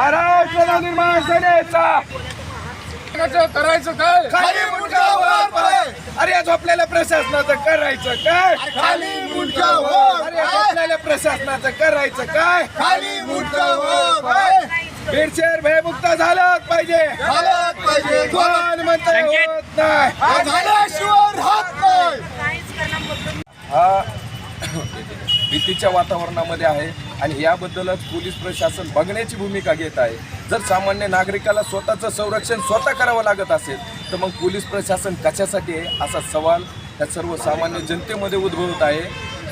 महाराष्ट्र नवनिर्माण सेनेचा करायचं काय? खाली अरे झोपलेल्या प्रशासनाचं करायचं काय? खाली अरे झोपलेल्या प्रशासनाचं करायचं काय? खाली भयमुक्त झालंच पाहिजे. झालंच पाहिजे कोण म्हणतं होत नाही हा झाल्याशिवाय राहत नाही हा भीतीच्या वातावरणामध्ये आहे आणि याबद्दलच पोलीस प्रशासन बघण्याची भूमिका घेत आहे. जर सामान्य नागरिकाला स्वतःचं संरक्षण स्वतः करावं लागत असेल तर मग पोलीस प्रशासन कशासाठी आहे असा सवाल त्या सर्वसामान्य जनतेमध्ये उद्भवत आहे.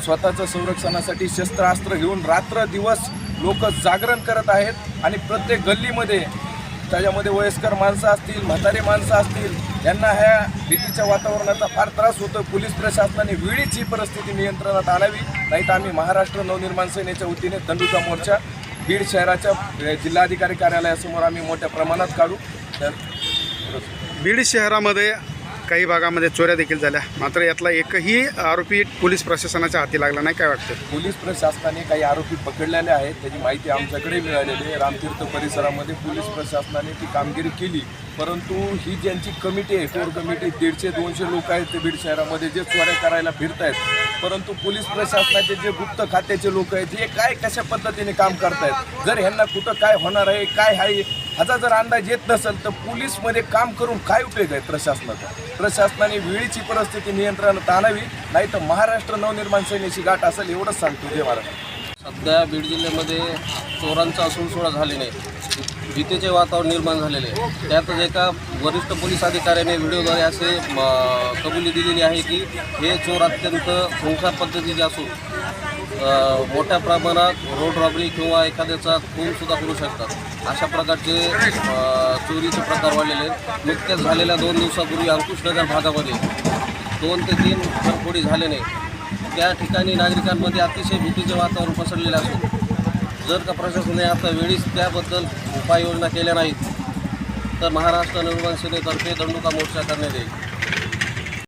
स्वतःचं संरक्षणासाठी शस्त्रास्त्र घेऊन रात्र दिवस लोक जागरण करत आहेत आणि प्रत्येक गल्लीमध्ये त्याच्यामध्ये वयस्कर माणसं असतील म्हातारे माणसं असतील यांना ह्या भीतीच्या वातावरणाचा फार त्रास होतो पोलीस प्रशासनाने वेळीच ही परिस्थिती नियंत्रणात आणावी नाहीतर आम्ही महाराष्ट्र नवनिर्माण सेनेच्या वतीने दंडुका मोर्चा बीड शहराच्या जिल्हाधिकारी कार्यालयासमोर आम्ही मोठ्या प्रमाणात काढू. तर बीड शहरामध्ये काही भागामध्ये चोऱ्या देखील झाल्या. मात्र यातला एकही आरोपी पोलीस प्रशासनाच्या हाती लागला नाही काय वाटतं? पोलीस प्रशासनाने काही आरोपी पकडलेले आहेत. त्याची माहिती आमच्याकडे मिळालेली आहे. रामतीर्थ परिसरामध्ये पोलीस प्रशासनाने ती कामगिरी केली. परंतु ही ज्यांची कमिटी आहे कोर कमिटी दीडशे दोनशे लोक आहेत ते बीड शहरामध्ये जे चोऱ्या करायला फिरत आहेत परंतु पोलीस प्रशासनाचे जे गुप्त खात्याचे लोक आहेत हे काय कशा पद्धतीने काम करतायत? जर ह्यांना कुठं काय होणार आहे काय आहे ह्याचा जर अंदाज येत नसेल तर पोलीसमध्ये काम करून काय उपयोग आहे प्रशासनाचा? प्रशासनाने वेळीची परिस्थिती नियंत्रणात आणावी नाही तर महाराष्ट्र नवनिर्माण सेनेची गाठ असेल एवढंच सांगतो. जय महाराष्ट्र. सध्या बीड जिल्ह्यामध्ये चोरांचा असूळसोळा झाली नाही. भीतीचे वातावरण निर्माण झालेले आहे. त्यातच एका वरिष्ठ पोलीस अधिकाऱ्याने व्हिडिओद्वारे असे कबुली दिलेली आहे की हे चोर अत्यंत संसार पद्धतीचे असून मोठ्या प्रमाणात रोड रॉबरी किंवा एखाद्याचा खूनसुद्धा करू शकतात. अशा प्रकारचे चोरीचे प्रकार वाढलेले आहेत. नुकत्याच झालेल्या दोन दिवसापूर्वी अंकुशनगर भागामध्ये दोन ते तीन घरफोडी झाल्याने त्या ठिकाणी नागरिकांमध्ये अतिशय भीतीचे वातावरण पसरलेले असून जर का प्रशासनाने आता वेळीच त्याबद्दल उपाययोजना केल्या नाहीत तर महाराष्ट्र निर्माण सेनेतर्फे दंडुका मोर्चा करण्यात येईल.